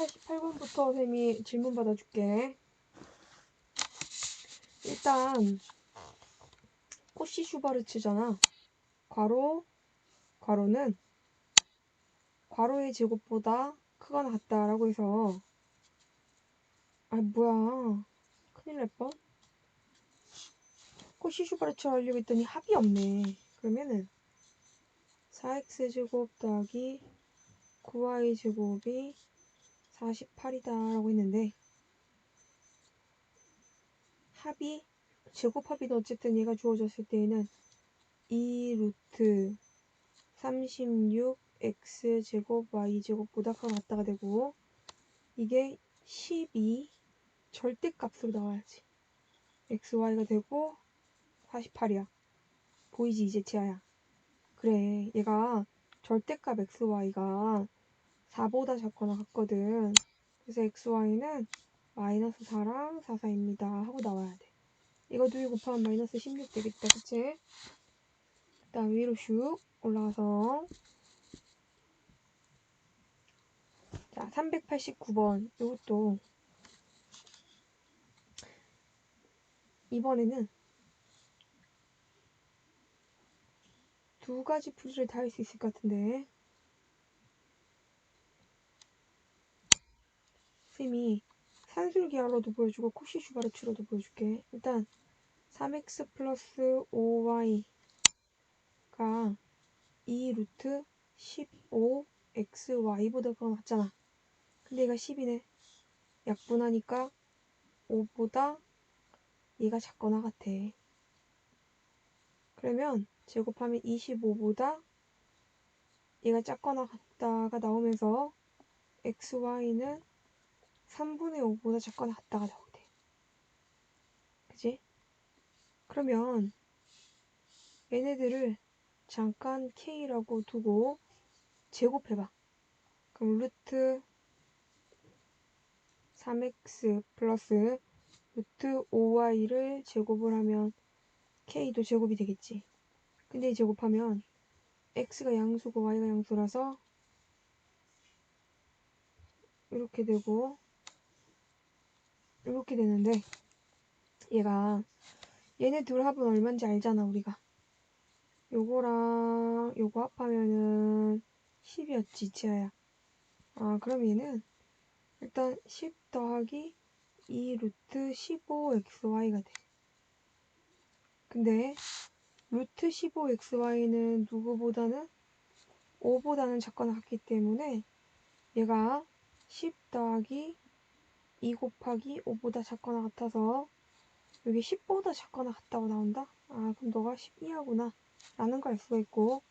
88번부터 쌤이 질문 받아줄게. 일단 코시 슈바르츠잖아. 괄호 괄호는 괄호의 제곱보다 크거나 같다라고 해서 아 뭐야 큰일 날 뻔. 코시 슈바르츠 하려고 했더니 합이 없네. 그러면은 4x 제곱 더하기 9y 제곱이 48이다 라고 했는데 합이 제곱합이든 어쨌든 얘가 주어졌을 때에는 2 루트 36 x 제곱 y 제곱보다 크거나 같다가 되고 이게 12 절대값으로 나와야지. x y가 되고 48이야. 보이지? 이제 지아야. 그래 얘가 절대값 x y가 4보다 작거나 같거든. 그래서 x y는 마이너스 4랑 4, 4입니다 하고 나와야 돼. 이거 둘이 곱하면 마이너스 16 되겠다. 그치? 그 다음 위로 슉 올라가서 자 389번. 이것도 이번에는 두 가지 풀이를 다 할 수 있을 것 같은데 쌤이 산술기하로도 보여주고 코시 슈바르츠로도 보여줄게. 일단 3x 플러스 5y가 2 루트 15 xy보다 그거 같잖아. 근데 얘가 10이네. 약분하니까 5보다 얘가 작거나 같아. 그러면 제곱하면 25보다 얘가 작거나 같다가 나오면서 xy는 3분의 5보다 작거나 같다가 나오게 돼. 그지? 그러면 얘네들을 잠깐 k라고 두고 제곱해봐. 그럼 루트 3x 플러스 루트 5y를 제곱을 하면 k도 제곱이 되겠지. 근데 제곱하면 x가 양수고 y가 양수라서 이렇게 되고 이렇게 되는데 얘가 얘네 둘 합은 얼마인지 알잖아 우리가. 요거랑 요거 합하면은 10이었지 지아야. 아 그럼 얘는 일단 10 더하기 2 루트 15xy가 돼. 근데 루트 15xy는 누구보다는 5보다는 작거나 같기 때문에 얘가 10 더하기 2 곱하기 5보다 작거나 같아서 여기 10보다 작거나 같다고 나온다? 아 그럼 너가 12하구나 라는 걸 알 수가 있고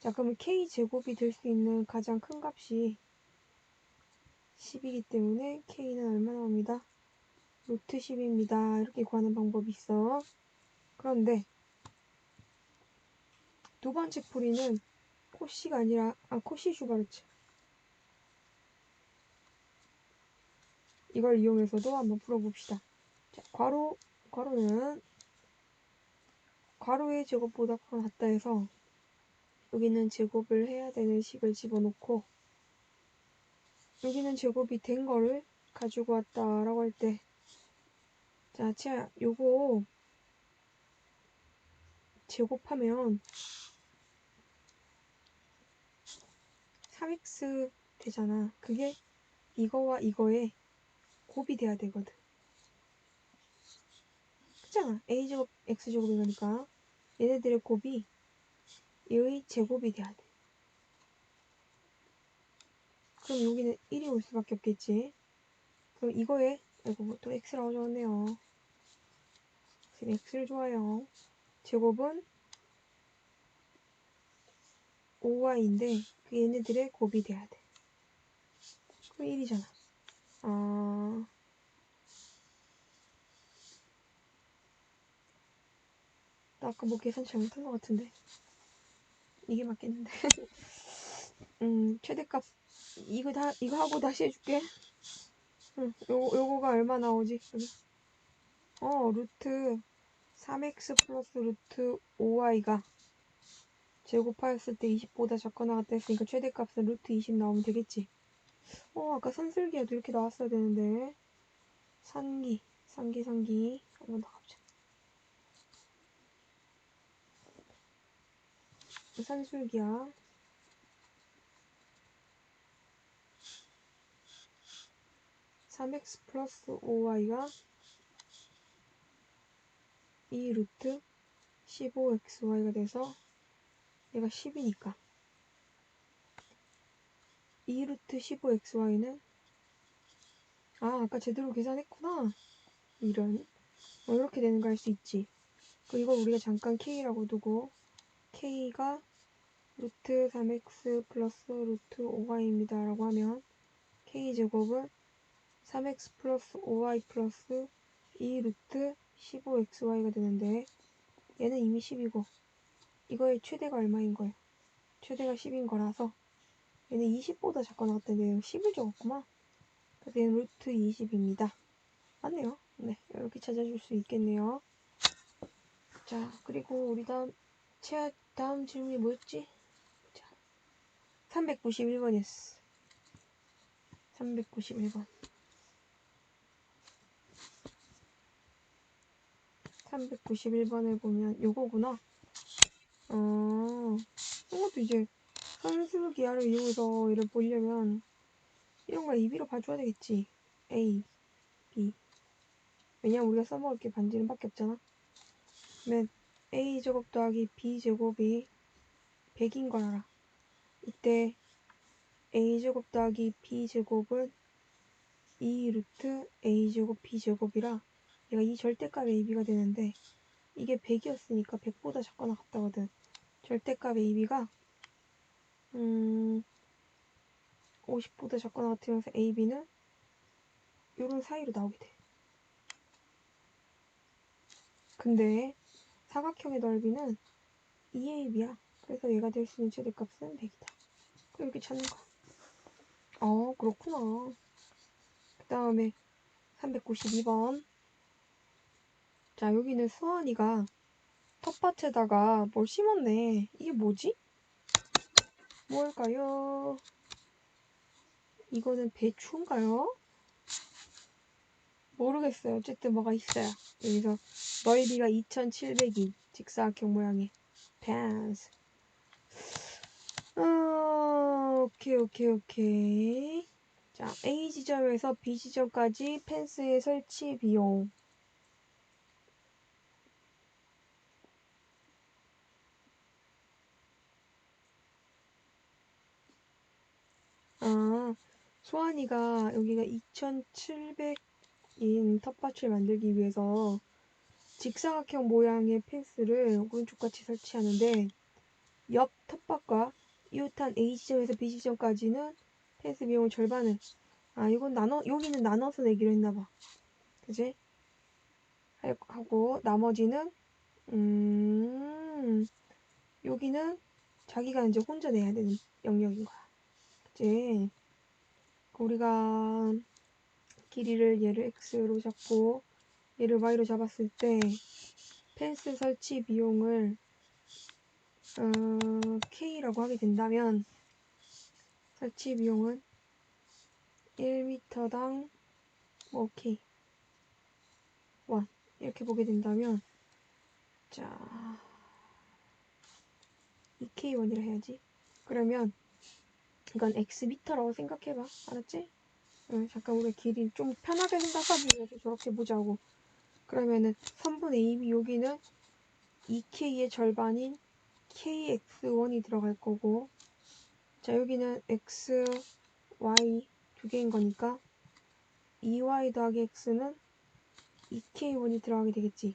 자 그러면 k제곱이 될 수 있는 가장 큰 값이 10이기 때문에 k는 얼마 나옵니다? 루트 10입니다. 이렇게 구하는 방법이 있어. 그런데 두 번째 풀이는 코시가 아니라 아 코시 슈바르츠 이걸 이용해서도 한번 풀어봅시다. 자, 괄호 괄호는 괄호의 제곱보다 같다 해서 여기는 제곱을 해야 되는 식을 집어넣고 여기는 제곱이 된 거를 가지고 왔다라고 할 때 자, 자, 요거 제곱하면 3x 되잖아. 그게 이거와 이거의 곱이 돼야 되거든. 그잖아. a제곱, x제곱이 거니까 얘네들의 곱이 얘의 제곱이 돼야 돼. 그럼 여기는 1이 올 수밖에 없겠지. 그럼 이거에 아이고 또 x라고 적었네요. 지금 x를 좋아요. 제곱은 5y인데 그 얘네들의 곱이 돼야 돼. 그럼 1이잖아. 아... 나 아까 뭐 계산 잘못한 것 같은데. 이게 맞겠는데. 음, 최대값. 이거 다, 이거 하고 다시 해줄게. 응, 요거, 요거가 얼마 나오지? 여기. 어, 루트 3x 플러스 루트 5y가 제곱하였을 때 20보다 작거나 같다 했으니까 최대값은 루트 20 나오면 되겠지. 어, 아까 산슬기에도 이렇게 나왔어야 되는데. 산기, 산기, 산기. 한 번 더 가보자. 산술기야. 삼 x 플러스 5y가 2 루트 15xy가 돼서 얘가 10이니까 2 루트 15xy는? 아 아까 제대로 계산했구나. 이런. 어, 이렇게 되는 거 할 수 있지. 그리고 우리가 잠깐 k라고 두고 k가 루트 3x 플러스 루트 5y입니다 라고 하면 k제곱은 3x 플러스 5y 플러스 2 루트 15xy가 되는데 얘는 이미 10이고 이거의 최대가 얼마인 거예요? 최대가 10인 거라서 얘는 20보다 작거 나왔는데 10을 적었구만. 그래서 얘는 루트 20입니다. 맞네요. 네 이렇게 찾아줄 수 있겠네요. 자 그리고 우리 다음 제 다음 질문이 뭐였지? 자 391번이었어. 391번. 391번을 보면 요거구나. 어, 이것도 이제 산술기하를 이용해서 얘를 보려면 이런 걸 A, B로 봐줘야 되겠지. A, B. 왜냐면 우리가 써먹을 게 반지름 밖에 없잖아. 그러면 A제곱 더하기 B제곱이 100인 걸 알아. 이때 A제곱 더하기 B제곱은 2 루트 A제곱 B제곱이라 얘가 이 절대값 AB가 되는데 이게 100이었으니까 100보다 작거나 같다거든. 절대값 AB가 음 50보다 작거나 같으면서 AB는 요런 사이로 나오게 돼. 근데 사각형의 넓이는 2AB야. 그래서 얘가 될 수 있는 최대값은 100이다. 그렇게 찾는 거야. 어, 그렇구나. 그 다음에 392번. 자, 여기는 수원이가 텃밭에다가 뭘 심었네. 이게 뭐지? 뭘까요? 이거는 배추인가요? 모르겠어요. 어쨌든 뭐가 있어요. 여기서 넓이가 2700인 직사각형 모양의 펜스. 어, 오케이, 오케이, 오케이. 자, A 지점에서 B 지점까지 펜스의 설치 비용. 아, 소환이가 여기가 2700인 텃밭을 만들기 위해서 직사각형 모양의 펜스를 오른쪽같이 설치하는데 옆 텃밭과 이웃한 A 지점에서 B 지점까지는 펜스 비용을 절반을 아 이건 나눠 여기는 나눠서 내기로 했나봐. 그지? 하고 나머지는 음 여기는 자기가 이제 혼자 내야 되는 영역인 거야. 이제 우리가 길이를 얘를 x로 잡고 얘를 y로 잡았을 때 펜스 설치 비용을 어, k라고 하게 된다면 설치 비용은 1m당 뭐 k. 1 이렇게 보게 된다면 자 2k1이라 해야지. 그러면 이건 x미터라고 생각해봐. 알았지? 응, 잠깐 우리 길이 좀 편하게 생각하기 위해서 저렇게 보자고. 그러면은 3분의 2b 여기는 2k의 절반인 kx1이 들어갈 거고 자 여기는 x, y 두 개인 거니까 2y 더하기 x는 2k1이 들어가게 되겠지.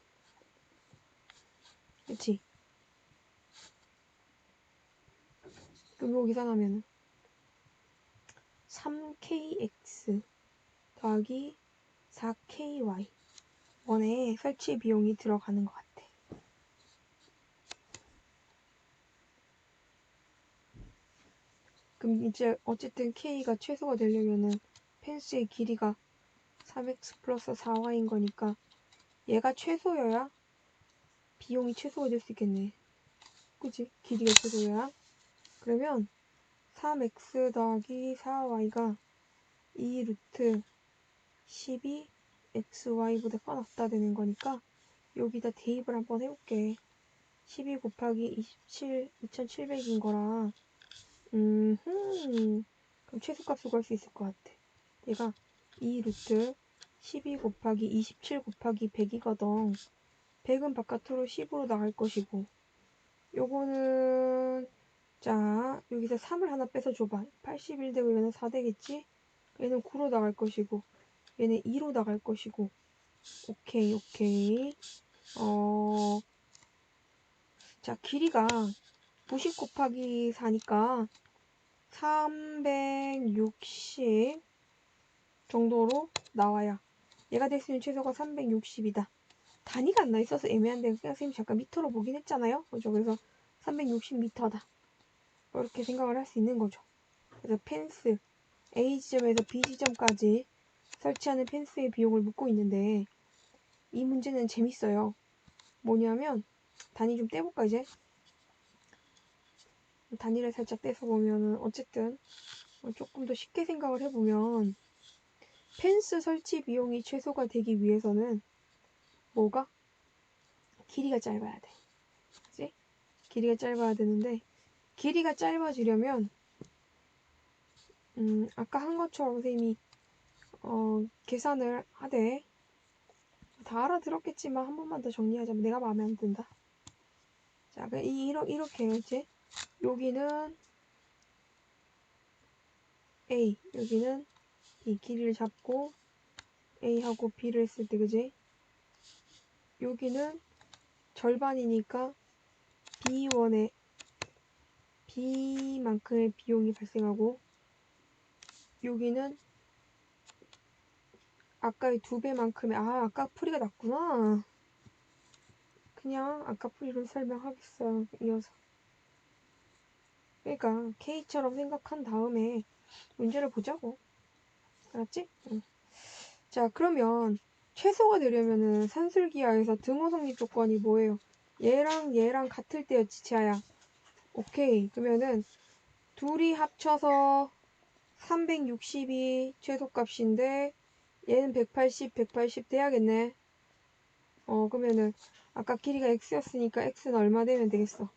그치? 그럼 이거 계산하면은 3kx 더하기 4ky 원에 설치 비용이 들어가는 것 같아. 그럼 이제 어쨌든 k가 최소가 되려면은 펜스의 길이가 3x 플러스 4y인 거니까 얘가 최소여야 비용이 최소가 될 수 있겠네. 그치? 길이가 최소여야. 그러면 3x 더하기 4y가 2 루트 12 xy보다 커 낫다 되는 거니까 여기다 대입을 한번 해볼게. 12 곱하기 27, 2700인 거라 음, 그럼 최소값을 구할 수 있을 것 같아. 얘가 2 루트 12 곱하기 27 곱하기 100이거든. 100은 바깥으로 10으로 나갈 것이고 요거는 자 여기서 3을 하나 빼서 줘봐. 81 되고 얘는 4 되겠지? 얘는 9로 나갈 것이고 얘는 2로 나갈 것이고 오케이 오케이 어... 자 길이가 90 곱하기 4니까 360 정도로 나와야 얘가 될 수 있는 최소가 360이다. 단위가 안 나 있어서 애매한데 그냥 선생님이 잠깐 미터로 보긴 했잖아요. 그죠? 그래서 360m다. 이렇게 생각을 할 수 있는 거죠. 그래서 펜스 A 지점에서 B 지점까지 설치하는 펜스의 비용을 묻고 있는데 이 문제는 재밌어요. 뭐냐면 단위 좀 떼볼까 이제? 단위를 살짝 떼서 보면은 어쨌든 조금 더 쉽게 생각을 해보면 펜스 설치 비용이 최소가 되기 위해서는 뭐가? 길이가 짧아야 돼. 그치? 길이가 짧아야 되는데 길이가 짧아지려면 음, 아까 한 것처럼 선생님이 어, 계산을 하되 다 알아들었겠지만 한 번만 더 정리하자면 내가 마음에 안 든다. 자, 이, 이러, 이렇게 이제 여기는 A, 여기는 B 길이를 잡고 A하고 B를 했을 때 그지? 여기는 절반이니까 B1에 B만큼의 비용이 발생하고 여기는 아까의 두 배만큼의 아 아까 풀이가 낮구나 그냥 아까 풀이로 설명하겠어요 이어서 그러니까 K처럼 생각한 다음에 문제를 보자고 알았지? 응. 자 그러면 최소가 되려면은 산술기하에서 등호 성립 조건이 뭐예요? 얘랑 얘랑 같을 때였지 지아야 오케이 그러면은 둘이 합쳐서 360이 최소값인데 얘는 180, 180 돼야겠네. 어 그러면은 아까 길이가 x였으니까 x는 얼마 되면 되겠어?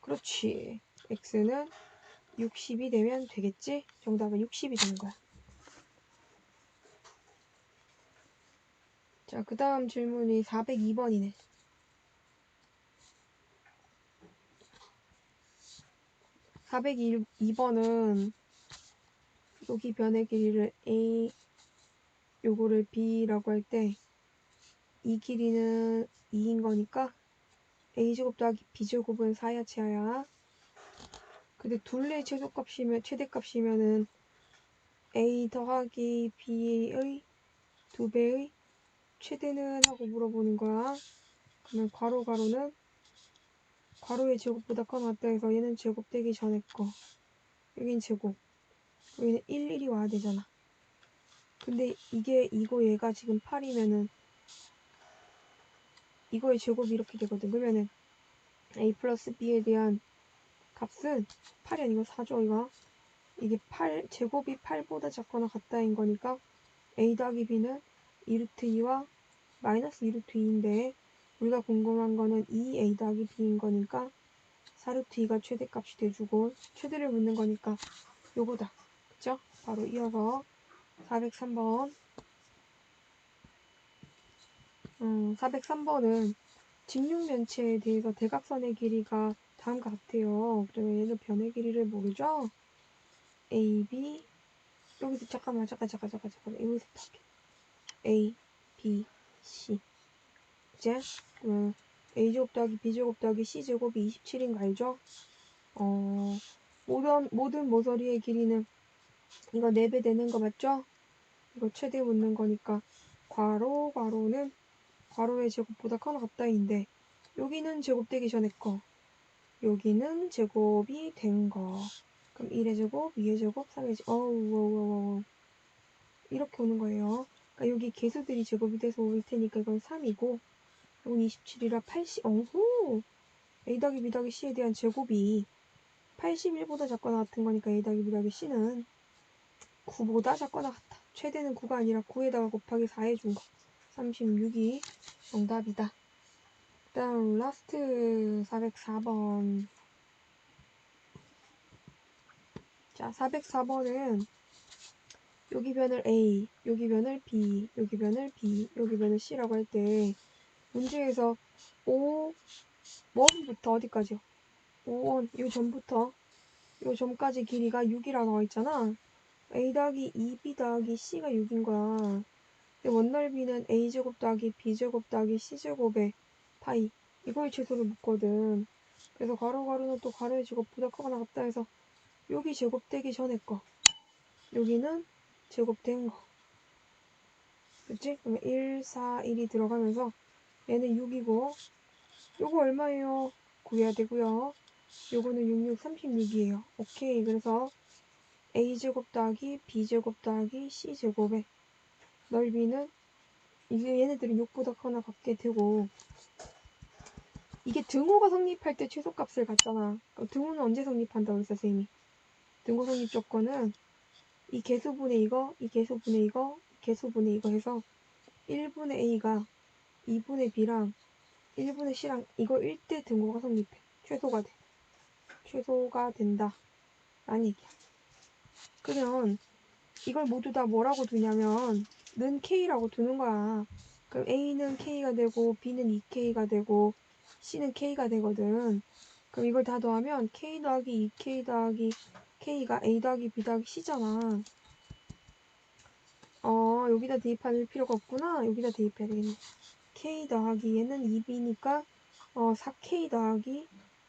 그렇지. x는 60이 되면 되겠지? 정답은 60이 되는 거야. 자, 그 다음 질문이 402번이네. 402번은 여기 변의 길이를 A, 요거를 B라고 할 때 이 길이는 2인 거니까 A제곱 더하기 B제곱은 4야 치아야. 근데 둘의 최소값이면 최대값이면은 A 더하기 B의 두 배의 최대는 하고 물어보는 거야. 그러면 괄호 괄호는 괄호의 제곱보다 커 낫다 해서 얘는 제곱 되기 전에 거. 여긴 제곱. 여기는 1, 1이 와야 되잖아. 근데 이게 이거 얘가 지금 8이면은 이거의 제곱이 이렇게 되거든. 그러면은 a 플러스 b에 대한 값은 8이 아니고 4죠 이거. 이게 8 제곱이 8보다 작거나 같다인 거니까 a 더하기 b는 2루트 2와 마이너스 2루트 2인데 우리가 궁금한 거는 2a 더하기 b인 거니까 4루트 2가 최대값이 돼주고 최대를 묻는 거니까 요거다. 그쵸? 바로 이어서 403번. 음, 403번은 직육면체에 대해서 대각선의 길이가 다음과 같아요. 그러면 얘는 변의 길이를 모르죠? A, B 여기서 잠깐만 잠깐 잠깐 잠깐 잠깐 여기서 탈게 A, B, C 이제 음, A제곱 더하기 B제곱 더하기 C제곱이 27인 거 알죠? 어, 모든, 모든 모서리의 길이는 이거 4배 되는 거 맞죠? 이거 최대 묻는 거니까 괄호 괄호는 괄호의 제곱보다 커나 같다인데 여기는 제곱되기 전에 거 여기는 제곱이 된 거 그럼 1의 제곱, 2의 제곱, 3의 제곱 어우 어우 어우 이렇게 오는 거예요 그러니까 여기 개수들이 제곱이 돼서 올 테니까 이건 3이고 이건 27이라 80 어후 A 더하기 B 더하기 C에 대한 제곱이 81보다 작거나 같은 거니까 A 더하기 B 더하기 C는 9보다 작거나 같다. 최대는 9가 아니라 9에다가 곱하기 4 해준 거. 36이 정답이다. 그 다음 라스트 404번. 자, 404번은 여기 변을 A, 여기 변을 B, 여기 변을 B, 여기 변을 C라고 할 때 문제에서 5, 원부터 어디까지요? 5원, 이 점부터 이 점까지 길이가 6이라 나와 있잖아. A 더하기 2B 더하기 C가 6인 거야. 근데 원넓이는 A제곱 더하기 B제곱 더하기 C제곱의 파이. 이거의 최소를 묻거든. 그래서 괄호 괄호는 또 괄호의 제곱보다 크거나 같다 해서 여기 제곱되기 전에 거. 여기는 제곱된 거. 그치? 그러면 1, 4, 1이 들어가면서 얘는 6이고 요거 얼마예요? 구해야 되고요. 요거는 66, 36이에요. 오케이. 그래서 a제곱 더하기 b제곱 더하기 c제곱의 넓이는 이게 얘네들은 6보다 크거나 같게 되고 이게 등호가 성립할 때 최소값을 갖잖아. 등호는 언제 성립한다고 했어, 선생님이? 등호 성립 조건은 이 개수분의 이거, 이 개수분의 이거, 이 개수분의 이거 해서 1분의 a가 2분의 b랑 1분의 c랑 이거 1대 등호가 성립해. 최소가 돼. 최소가 된다. 라는 얘기야. 그러면 이걸 모두 다 뭐라고 두냐면 는 k라고 두는 거야. 그럼 a는 k가 되고 b는 2k가 되고 c는 k가 되거든. 그럼 이걸 다 더하면 k 더하기 2k 더하기 k가 a 더하기 b 더하기 c잖아. 어 여기다 대입할 필요가 없구나. 여기다 대입해야 되겠네. K 더하기 얘는 2b니까 어 4k 더하기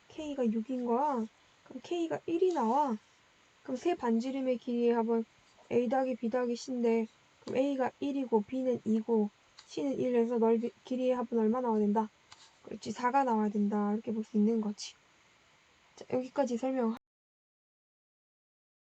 k가 6인 거야. 그럼 k가 1이 나와. 그럼 세 반지름의 길이의 합은 a 더하기 b 더하기 c인데 그럼 a가 1이고 b는 2고 c는 1에서 넓이 길이의 합은 얼마 나와야 된다? 그렇지 4가 나와야 된다. 이렇게 볼 수 있는 거지. 자, 여기까지 설명.